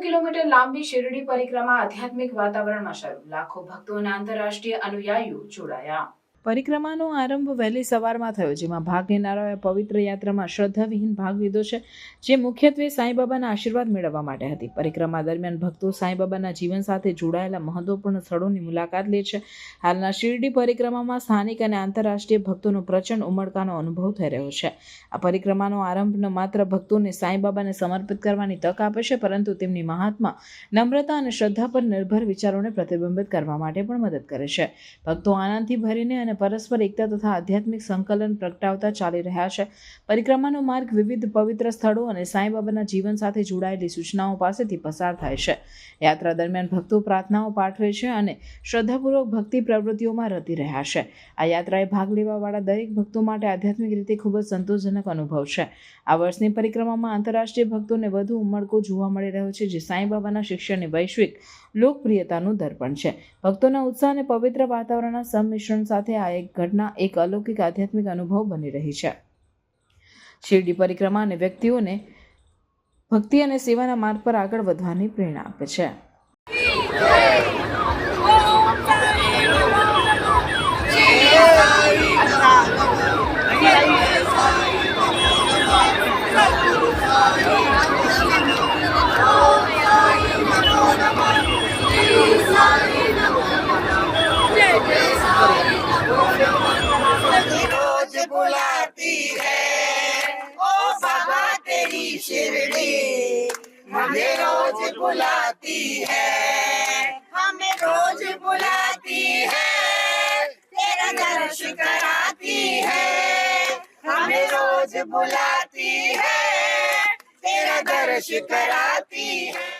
Kilometre લાંબી શિરડી પરિક્રમા આધ્યાત્મિક વાતાવરણમાં શરૂ. લાખો ભક્તો અને આંતરરાષ્ટ્રીય અનુયાયીઓ જોડાયા. પરિક્રમાનો આરંભ વહેલી સવારમાં થયો, જેમાં ભાગ લેનારાઓએ પવિત્ર યાત્રામાં શ્રદ્ધાવિહીન ભાગ લીધો છે, જે મુખ્યત્વે સાંઈબાબાના આશીર્વાદ મેળવવા માટે હતી. પરિક્રમા દરમિયાન ભક્તો સાંઈબાબાના જીવન સાથે જોડાયેલા મહત્વપૂર્ણ સ્થળોની મુલાકાત લે છે. હાલના શિરડી પરિક્રમામાં સ્થાનિક અને આંતરરાષ્ટ્રીય ભક્તોનો પ્રચંડ ઉમળકાનો અનુભવ થઈ રહ્યો છે. આ પરિક્રમાનો આરંભ ન માત્ર ભક્તોને સાંઈબાબાને સમર્પિત કરવાની તક આપે છે, પરંતુ તેમની મહાત્મા નમ્રતા અને શ્રદ્ધા પર નિર્ભર વિચારોને પ્રતિબિંબિત કરવા માટે પણ મદદ કરે છે. ભક્તો આનંદથી ભરીને અને પરસ્પર એકતા તથા આધ્યાત્મિક સંકલન પ્રગટાવતા ચાલી રહ્યા છે. પરિક્રમાનો માર્ગ વિવિધ પવિત્ર સ્થળો અને સાંઈબાબાના જીવન સાથે જોડાયેલી સૂચનાઓ પાસેથી પસાર થાય છે. યાત્રા દરમિયાન ભક્તો પ્રાર્થનાઓ પાઠવે છે અને શ્રદ્ધાપૂર્વક ભક્તિ પ્રવૃત્તિઓમાં રતી રહ્યા છે. આ યાત્રાએ ભાગ લેવાવાળા દરેક ભક્તો માટે આધ્યાત્મિક રીતે ખૂબ જ સંતોષજનક અનુભવ છે. આ વર્ષની પરિક્રમામાં આંતરરાષ્ટ્રીય ભક્તોને વધુ ઉમળકો જોવા મળી રહ્યો છે, જે સાંઈબાબાના શિક્ષણની વૈશ્વિક લોકપ્રિયતાનું દર્પણ છે. ભક્તોના ઉત્સાહ અને પવિત્ર વાતાવરણના સંમિશ્રણ સાથે આ એક ઘટના એક અલૌકિક આધ્યાત્મિક અનુભવ બની રહી છે. શિરડી પરિક્રમા અને વ્યક્તિઓને ભક્તિ અને સેવાના માર્ગ પર આગળ વધવાની પ્રેરણા આપે છે. तेरी शिरडी हमें रोज बुलाती है हमें रोज बुलाती है तेरा दर्श कराती है हमें रोज बुलाती है तेरा दर्श कराती है